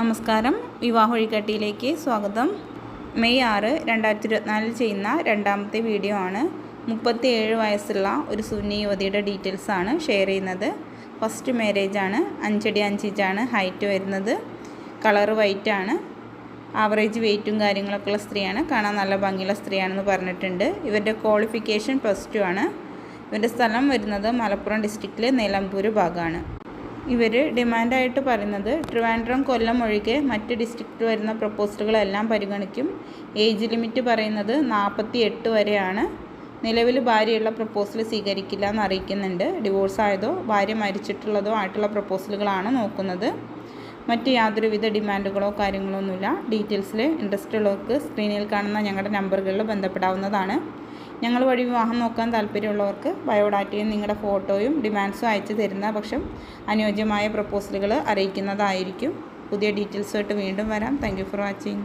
നമസ്കാരം. വിവാഹ വഴികാട്ടിയിലേക്ക് സ്വാഗതം. മെയ് ആറ് രണ്ടായിരത്തി ഇരുപത്തിനാലിൽ ചെയ്യുന്ന രണ്ടാമത്തെ വീഡിയോ ആണ്. മുപ്പത്തി ഏഴ് വയസ്സുള്ള ഒരു സുന്നി യുവതിയുടെ ഡീറ്റെയിൽസ് ആണ് ഷെയർ ചെയ്യുന്നത്. ഫസ്റ്റ് മാരേജ് ആണ്. അഞ്ചടി അഞ്ചിഞ്ചാണ് ഹൈറ്റ് വരുന്നത്. കളറ് വൈറ്റ് ആണ്. ആവറേജ് വെയിറ്റും കാര്യങ്ങളൊക്കെ ഉള്ള സ്ത്രീയാണ്. കാണാൻ നല്ല ഭംഗിയുള്ള സ്ത്രീയാണെന്ന് പറഞ്ഞിട്ടുണ്ട്. ഇവരുടെ ക്വാളിഫിക്കേഷൻ പ്ലസ് ടു ആണ്. ഇവരുടെ സ്ഥലം വരുന്നത് മലപ്പുറം ഡിസ്ട്രിക്റ്റിലെ നിലമ്പൂർ ഭാഗമാണ് ഇവർ ഡിമാൻഡായിട്ട് പറയുന്നത് ട്രിവാൻഡ്രം കൊല്ലം ഒഴികെ മറ്റ് ഡിസ്ട്രിക്റ്റ് വരുന്ന പ്രപ്പോസലുകളെല്ലാം പരിഗണിക്കും. ഏജ് ലിമിറ്റ് പറയുന്നത് നാൽപ്പത്തി എട്ട് വരെയാണ്. നിലവിൽ ഭാര്യയുള്ള പ്രപ്പോസൽ സ്വീകരിക്കില്ല എന്ന് അറിയിക്കുന്നുണ്ട് ഡിവോഴ്സ് ആയതോ ഭാര്യ മരിച്ചിട്ടുള്ളതോ ആയിട്ടുള്ള പ്രപ്പോസലുകളാണ് നോക്കുന്നത്. മറ്റ് യാതൊരുവിധ ഡിമാൻഡുകളോ കാര്യങ്ങളോ ഒന്നുമില്ല ഡീറ്റെയിൽസിൽ ഇൻട്രസ്റ്റ് ഉള്ളവർക്ക് സ്ക്രീനിൽ കാണുന്ന ഞങ്ങളുടെ നമ്പറുകളിൽ ബന്ധപ്പെടാവുന്നതാണ്. ഞങ്ങൾ വഴി വിവാഹം നോക്കാൻ താല്പര്യമുള്ളവർക്ക് ബയോഡാറ്റയും നിങ്ങളുടെ ഫോട്ടോയും ഡിമാൻഡ്സും അയച്ചു തരുന്ന പക്ഷം അനുയോജ്യമായ പ്രപ്പോസലുകൾ അറിയിക്കുന്നതായിരിക്കും. പുതിയ ഡീറ്റെയിൽസുമായിട്ട് വീണ്ടും വരാം. Thank for watching.